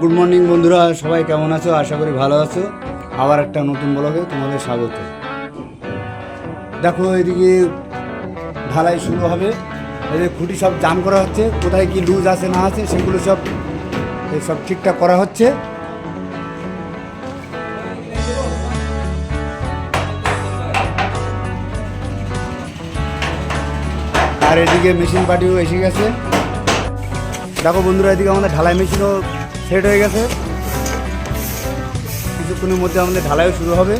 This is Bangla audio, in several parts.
গুড মর্নিং বন্ধুরা। সবাই কেমন আছো? আশা করি ভালো আছো। আবার একটা নতুন ব্লগে তোমাদের স্বাগত। দেখো, এদিকে ঢালাই শুরু হবে। এদের খুঁটি সব জাম করা হচ্ছে। কোথায় কি লুজ আছে, না আছে, সেগুলো সব সব ঠিকঠাক করা হচ্ছে। আর এদিকে মেশিন পার্টিও এসে গেছে। দেখো বন্ধুরা, এদিকে আমাদের ঢালাই মেশিনও সেট হয়ে গেছে। কিছুক্ষণের মধ্যে আমাদের ঢালাইও শুরু হবে।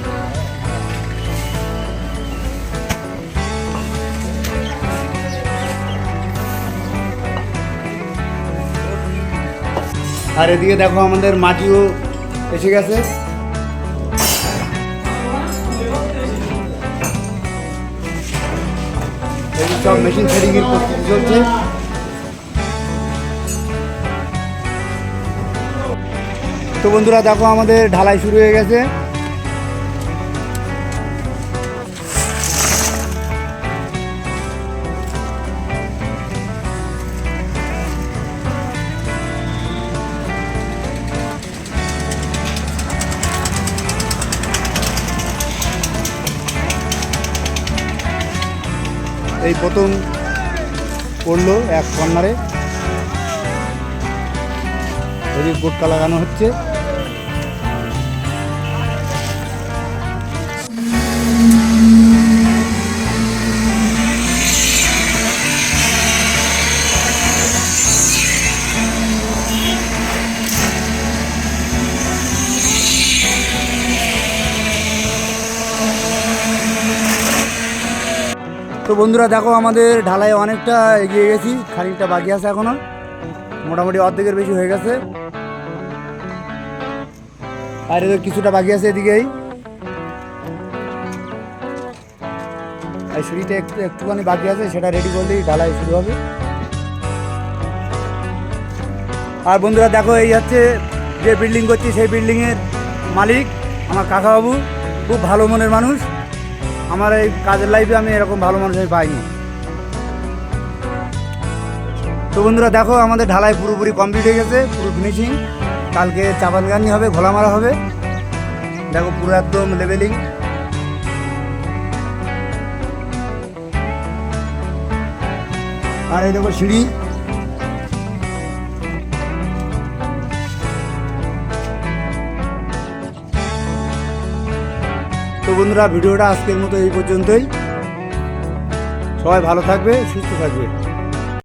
আর এদিকে দেখো আমাদের মাটিও এসে গেছে। সব মেশিন সেটিংয়ের প্রস্তুতি চলছে। তো বন্ধুরা দেখো আমাদের ঢালাই শুরু হয়ে গেছে। এই প্রথম পড়ল এক কর্নারে। ওদিক গোটকা লাগানো হচ্ছে। তো বন্ধুরা, দেখো আমাদের ঢালাই অনেকটা এগিয়ে গেছি। খানিকটা বাকি আছে এখনও। মোটামুটি অর্ধেকের বেশি হয়ে গেছে। আর এদের কিছুটা বাকি আছে এদিকেই। আর সিঁড়িটা একটু একটুখানি বাকি আছে, সেটা রেডি করলেই ঢালাই শুরু হবে। আর বন্ধুরা, দেখো, এই হচ্ছে যে বিল্ডিং করছি, সেই বিল্ডিংয়ের মালিক আমার কাকাবাবু। খুব ভালো মনের মানুষ। আমার এই কাজের লাইফে আমি এরকম ভালো মানুষ আমি পাইনি। তো বন্ধুরা, দেখো, আমাদের ঢালাই পুরোপুরি কমপ্লিট হয়ে গেছে, পুরো ফিনিশিং কালকে চাপানগানি হবে ঘোলা মারা হবে। দেখো পুরো একদম লেভেলিং আর এই দেখো সিঁড়ি। তো বন্ধুরা, ভিডিওটা আজকের মতো এই পর্যন্তই। সবাই ভালো থাকবে, সুস্থ থাকবে।